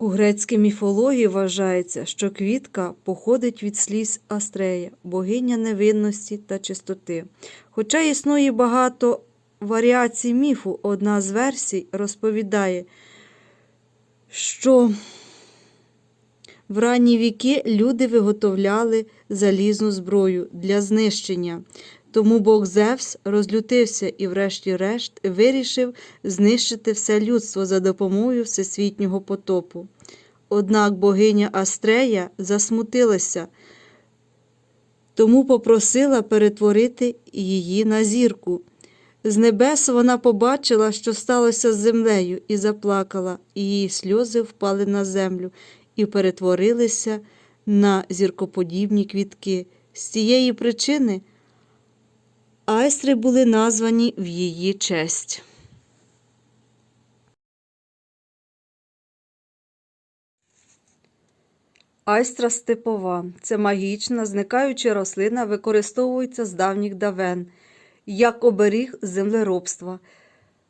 У грецькій міфології вважається, що квітка походить від сліз Астрея, богиня невинності та чистоти. Хоча існує багато варіацій міфу, одна з версій розповідає, що в ранні віки люди виготовляли залізну зброю для знищення. Тому Бог Зевс розлютився і, врешті-решт, вирішив знищити все людство за допомогою всесвітнього потопу. Однак богиня Астрея засмутилася, тому попросила перетворити її на зірку. З небес вона побачила, що сталося з землею, і заплакала, і її сльози впали на землю і перетворилися на зіркоподібні квітки. З цієї причини айстри були названі в її честь. Айстра степова це магічна, зникаюча рослина, використовується з давніх давен як оберіг землеробства.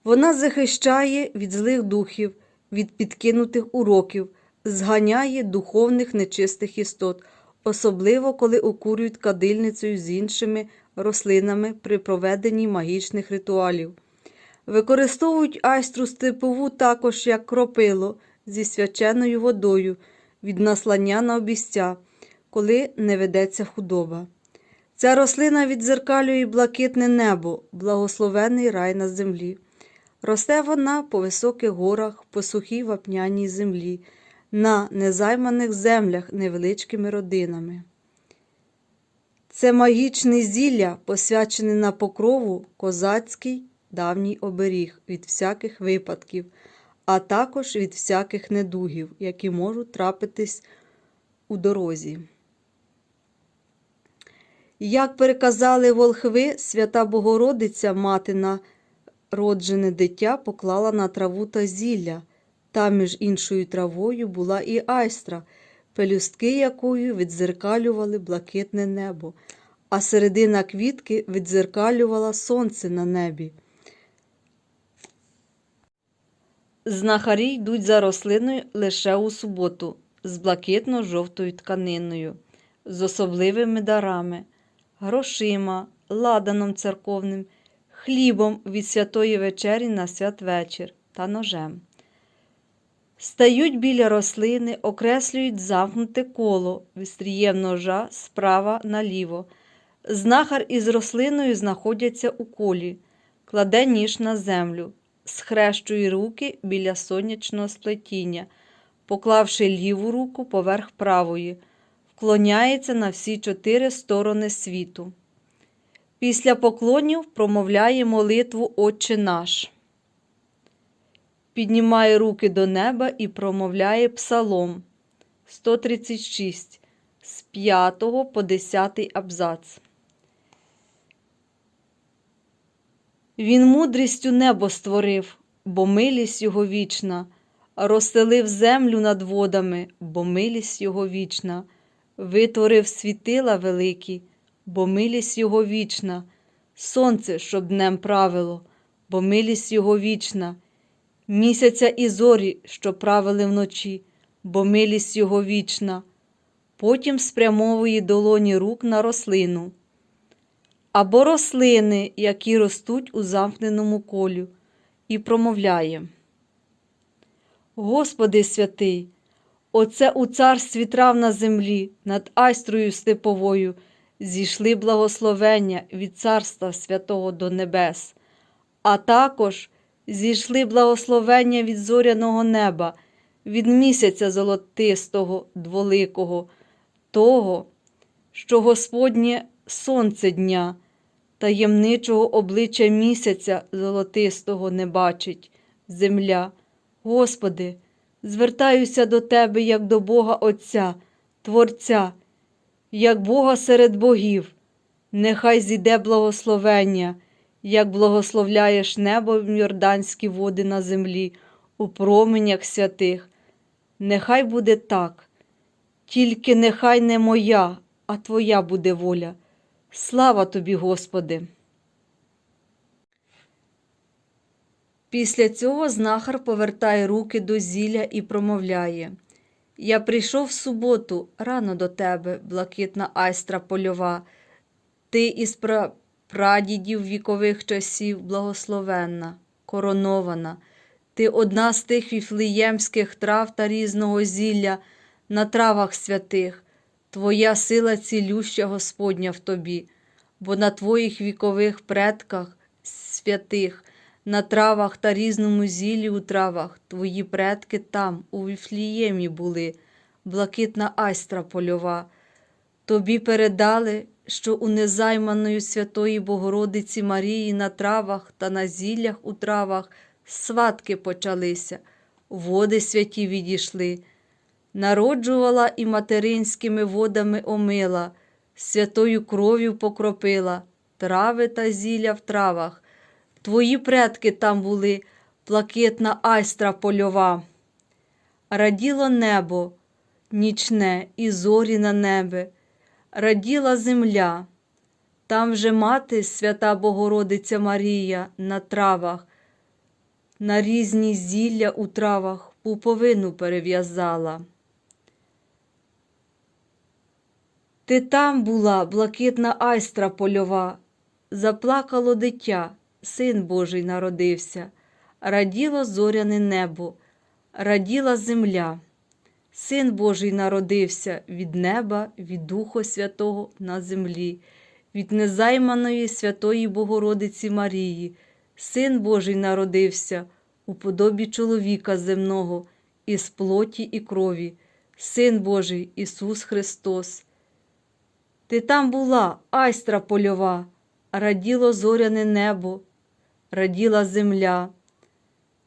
Вона захищає від злих духів, від підкинутих уроків, зганяє духовних нечистих істот, особливо коли окурюють кадильницею з іншими рослинами при проведенні магічних ритуалів. Використовують айстру степову також як кропило зі свяченою водою від наслання на обістя, коли не ведеться худоба. Ця рослина відзеркалює блакитне небо, благословений рай на землі. Росте вона по високих горах, по сухій вапняній землі, на незайманих землях невеличкими родинами. Це магічне зілля, посвячене на покрову козацький давній оберіг від всяких випадків, а також від всяких недугів, які можуть трапитись у дорозі. Як переказали волхви, свята Богородиця мати народжене дитя поклала на траву та зілля, та між іншою травою була і айстра, пелюстки якою відзеркалювали блакитне небо, а середина квітки відзеркалювала сонце на небі. Знахарі йдуть за рослиною лише у суботу з блакитно-жовтою тканиною, з особливими дарами, грошима, ладаном церковним, хлібом від святої вечері на святвечір та ножем. Стають біля рослини, окреслюють замкнуте коло від стрієм ножа справа наліво. Знахар із рослиною знаходяться у колі, кладе ніж на землю, схрещує руки біля сонячного сплетіння, поклавши ліву руку поверх правої, вклоняється на всі чотири сторони світу. Після поклонів промовляє молитву Отче наш. Піднімає руки до неба і промовляє Псалом. 136 з 5 по 10 абзац. Він мудрістю небо створив, бо милість його вічна, розстелив землю над водами, бо милість його вічна, витворив світила великі, бо милість його вічна, сонце, щоб днем правило, бо милість його вічна, місяця і зорі, що правили вночі, бо милість його вічна, потім спрямовує долоні рук на рослину або рослини, які ростуть у замкненому колю, і промовляє. Господи святий, оце у царстві трав на землі, над айстрою степовою, зійшли благословення від Царства Святого до Небес, а також зійшли благословення від зоряного неба, від місяця золотистого, дволикого, того, що Господнє сонце дня, таємничого обличчя місяця золотистого не бачить, земля. Господи, звертаюся до Тебе, як до Бога Отця, Творця, як Бога серед богів, нехай зійде благословення, як благословляєш небо в йорданські води на землі, у променях святих. Нехай буде так, тільки нехай не моя, а Твоя буде воля. – Слава тобі, Господи! Після цього знахар повертає руки до зілля і промовляє Я прийшов в суботу рано до тебе, блакитна айстра польова, ти із пра- прадідів вікових часів благословенна, коронована. Ти одна з тих віфлеємських трав та різного зілля на травах святих. Твоя сила цілюща Господня в тобі, бо на твоїх вікових предках святих, на травах та різному зіллі у травах, твої предки там, у Віфліємі були, блакитна айстра польова. Тобі передали, що у незайманої святої Богородиці Марії на травах та на зіллях у травах сватки почалися, води святі відійшли. Народжувала і материнськими водами омила, святою кров'ю покропила, трави та зілля в травах. Твої предки там були, блакитна айстра польова. Раділо небо, нічне і зорі на небі, раділа земля. Там же мати, свята Богородиця Марія, на травах, на різні зілля у травах пуповину перев'язала. Ти там була, блакитна айстра польова, заплакало дитя, син Божий народився, раділо зоряне небо, раділа земля. Син Божий народився від неба, від Духа Святого на землі, від незайманої святої Богородиці Марії. Син Божий народився у подобі чоловіка земного, із плоті і крові, Син Божий Ісус Христос. Ти там була, айстра польова, раділо зоряне небо, раділа земля.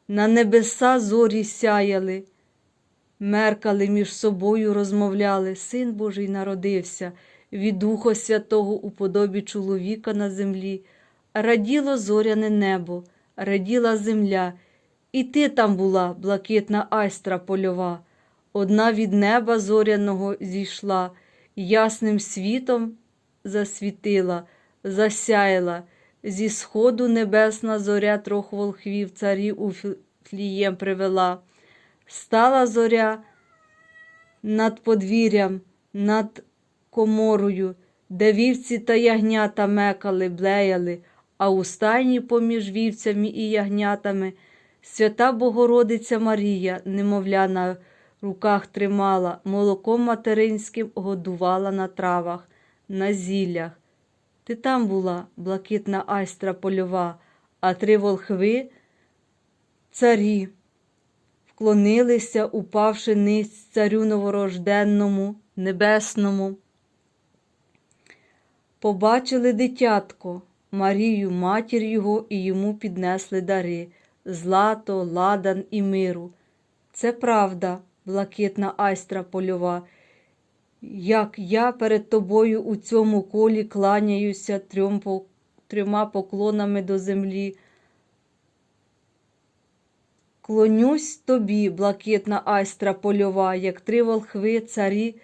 На небеса зорі сяяли, меркали між собою, розмовляли. Син Божий народився від Духа Святого у подобі чоловіка на землі. Раділо зоряне небо, раділа земля, і ти там була, блакитна айстра польова. Одна від неба зоряного зійшла, ясним світом засвітила, засяяла, зі сходу небесна зоря трьох волхвів царів у Флієм привела. Стала зоря над подвір'ям, над коморою, де вівці та ягнята мекали, блеяли, а у стайні поміж вівцями і ягнятами свята Богородиця Марія, немовля на руках тримала, молоком материнським годувала на травах, на зіллях. Ти там була, блакитна айстра польова, а три волхви царі вклонилися, упавши ниць царю новорожденному, небесному. Побачили дитятко, Марію, матір його, і йому піднесли дари злато, ладан і миру. Це правда, блакитна айстра польова. Як я перед тобою у цьому колі кланяюся трьом, трьома поклонами до землі. Клонюсь тобі, блакитна айстра польова, як три волхви царі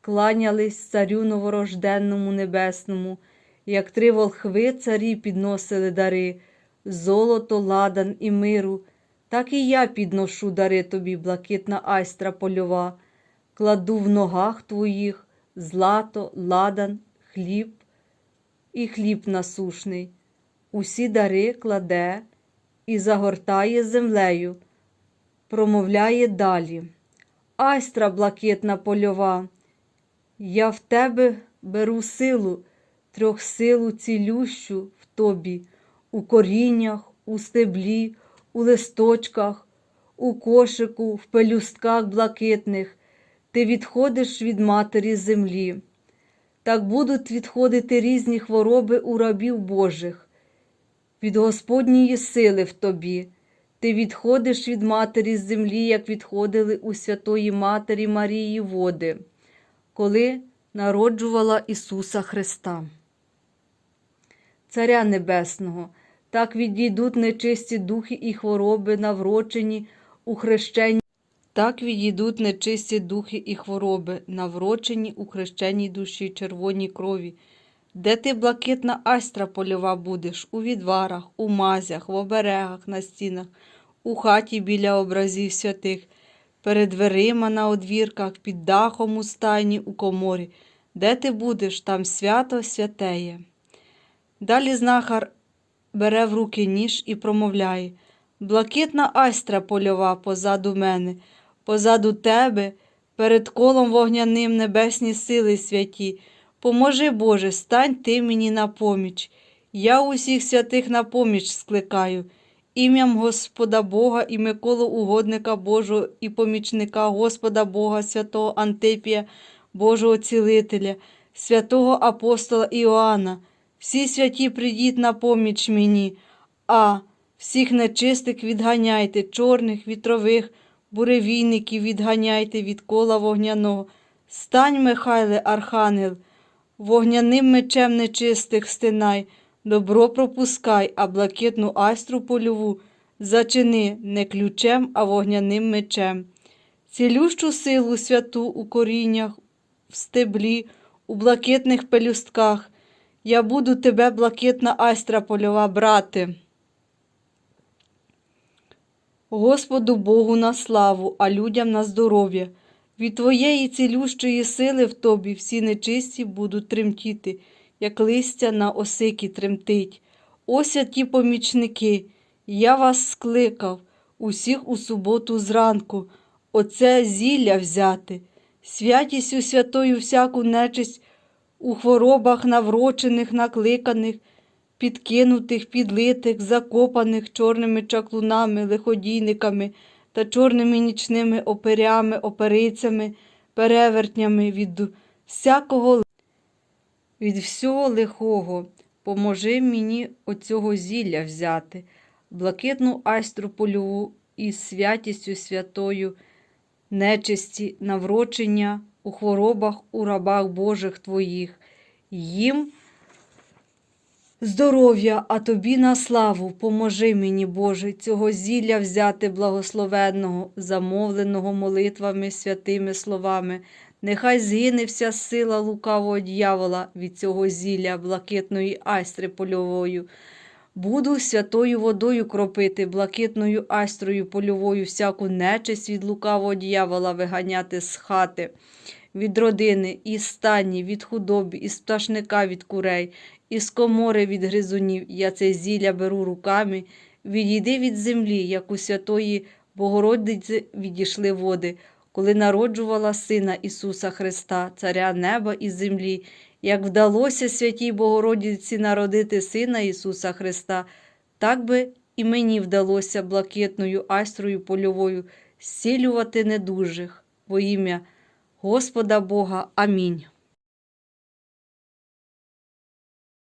кланялись царю новорожденному небесному, як три волхви царі підносили дари, золото, ладан і миру, так і я підношу дари тобі, блакитна айстра польова, кладу в ногах твоїх злато, ладан, хліб і хліб насушний. Усі дари кладе і загортає землею, промовляє далі. Айстра блакитна польова, я в тебе беру силу, трьохсилу цілющу в тобі, у коріннях, у стеблі, у листочках, у кошику, в пелюстках блакитних. Ти відходиш від матері землі. Так будуть відходити різні хвороби у рабів Божих від Господньої сили в тобі. Ти відходиш від матері з землі, як відходили у Святої Матері Марії води, коли народжувала Ісуса Христа. Царя Небесного, так відійдуть нечисті духи і хвороби, наврочені у хрещенні. Так відійдуть нечисті духи і хвороби, наврочені у хрещеній душі червоній крові, Де ти блакитна айстра польова будеш, у відварах, у мазях, в оберегах на стінах, у хаті біля образів святих, перед дверима на одвірках, під дахом у стайні, у коморі. Де ти будеш, там свято святеє. Далі знахар бере в руки ніж і промовляє Блакитна айстра польова позаду мене, позаду тебе, перед колом вогняним небесні сили святі. Поможи, Боже, стань ти мені на поміч. Я усіх святих на поміч скликаю, ім'ям Господа Бога і Миколу угодника Божого і помічника Господа Бога, святого Антипія, Божого цілителя, святого апостола Іоанна. Всі святі придіть на поміч мені, а всіх нечистих відганяйте, чорних, вітрових, буревійників відганяйте від кола вогняного. Стань, Михайле, архангел, вогняним мечем нечистих стинай, добро пропускай, а блакитну айстру польову зачини не ключем, а вогняним мечем. Цілющу силу святу у коріннях, в стеблі, у блакитних пелюстках. Я буду тебе, блакитна айстра польова, брати. Господу Богу на славу, а людям на здоров'я. Від твоєї цілющої сили в тобі всі нечисті будуть тремтіти, як листя на осикі тремтить. Ось я ті помічники, я вас скликав, усіх у суботу зранку, оце зілля взяти, святістю святою всяку нечисть у хворобах наврочених, накликаних, підкинутих, підлитих, закопаних чорними чаклунами, лиходійниками та чорними нічними оперями, оперицями, перевертнями від всякого від всього лихого. Поможи мені оцього зілля взяти, блакитну айстру польову із святістю святою, нечисті, наврочення у хворобах, у рабах Божих твоїх, їм здоров'я, а тобі на славу, поможи мені, Боже, цього зілля взяти благословенного, замовленого молитвами, святими словами. Нехай згине вся сила лукавого дьявола від цього зілля блакитної айстри польовою. Буду святою водою кропити, блакитною айстрою польовою всяку нечисть від лукавого дьявола виганяти з хати, від родини, із стані, від худоби, із пташника від курей, із комори від гризунів. Я це зілля беру руками. Відійди від землі, як у святої Богородиці відійшли води, коли народжувала Сина Ісуса Христа, Царя неба і землі, як вдалося святій Богородиці народити Сина Ісуса Христа, так би і мені вдалося блакитною айстрою польовою зцілювати недужих во ім'я Господа Бога. Амінь.